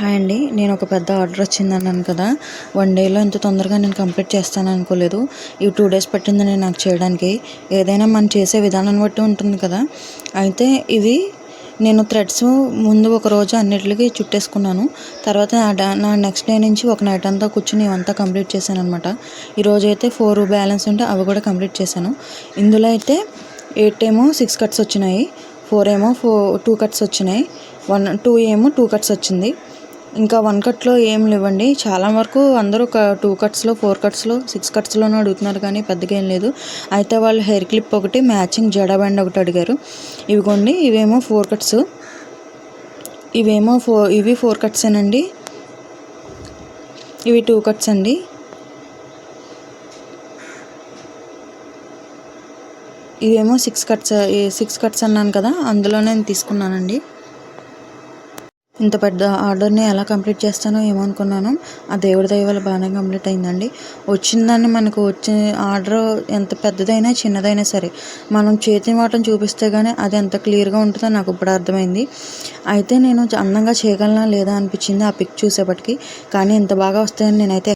Hi అండి. నేను ఒక పెద్ద ఆర్డర్ వచ్చింది అన్నాను కదా వన్ డేలో ఇంత తొందరగా నేను కంప్లీట్ చేస్తాను అనుకోలేదు. ఇవి టూ డేస్ పట్టిందని నాకు చేయడానికి. ఏదైనా మనం చేసే విధానాన్ని బట్టి ఉంటుంది కదా. అయితే ఇవి నేను థ్రెడ్స్ ముందు ఒక రోజు అన్నిటికి చుట్టేసుకున్నాను. తర్వాత నా నా నెక్స్ట్ డే నుంచి ఒక నైట్ అంతా కూర్చుని ఇవంతా కంప్లీట్ చేశాను అనమాట ఈరోజు అయితే ఫోర్ బ్యాలెన్స్ ఉంటే అవి కూడా కంప్లీట్ చేశాను. ఇందులో అయితే ఎయిట్ ఏమో సిక్స్ కట్స్ వచ్చినాయి. ఫోర్ ఏమో ఫో టూ కట్స్ వచ్చినాయి. వన్ టూ ఏమో టూ కట్స్ వచ్చింది. ఇంకా వన్ కట్లో ఏం లేవండి. చాలా వరకు అందరూ ఒక టూ కట్స్లో ఫోర్ కట్స్లో సిక్స్ కట్స్లోనూ అడుగుతున్నారు కానీ పెద్దగా ఏం లేదు. అయితే వాళ్ళు హెయిర్ క్లిప్ ఒకటి మ్యాచింగ్ జడ బ్యాండ్ ఒకటి అడిగారు. ఇవిగోండి ఇవేమో ఫోర్ కట్స్ ఇవేమో ఫో ఇవి ఫోర్ కట్సేనండి ఇవి టూ కట్స్ అండి. ఇవేమో సిక్స్ కట్స్ సిక్స్ కట్స్ అన్నాను కదా అందులో నేను తీసుకున్నానండి. ఇంత పెద్ద ఆర్డర్ని ఎలా కంప్లీట్ చేస్తానో ఏమో అనుకున్నాను. ఆ దేవుడి దయ వల్ల బాగానే కంప్లీట్ అయిందండి. వచ్చిందాన్ని మనకు వచ్చే ఆర్డర్ ఎంత పెద్దదైనా చిన్నదైనా సరే మనం చేతి మాటను చూపిస్తే కానీ అది ఎంత క్లియర్గా ఉంటుందో నాకు ఇప్పుడు అర్థమైంది. అయితే నేను అందంగా చేయగలనా లేదా అనిపించింది ఆ పిక్ చూసేపటికి. కానీ ఇంత బాగా వస్తాయని నేనైతే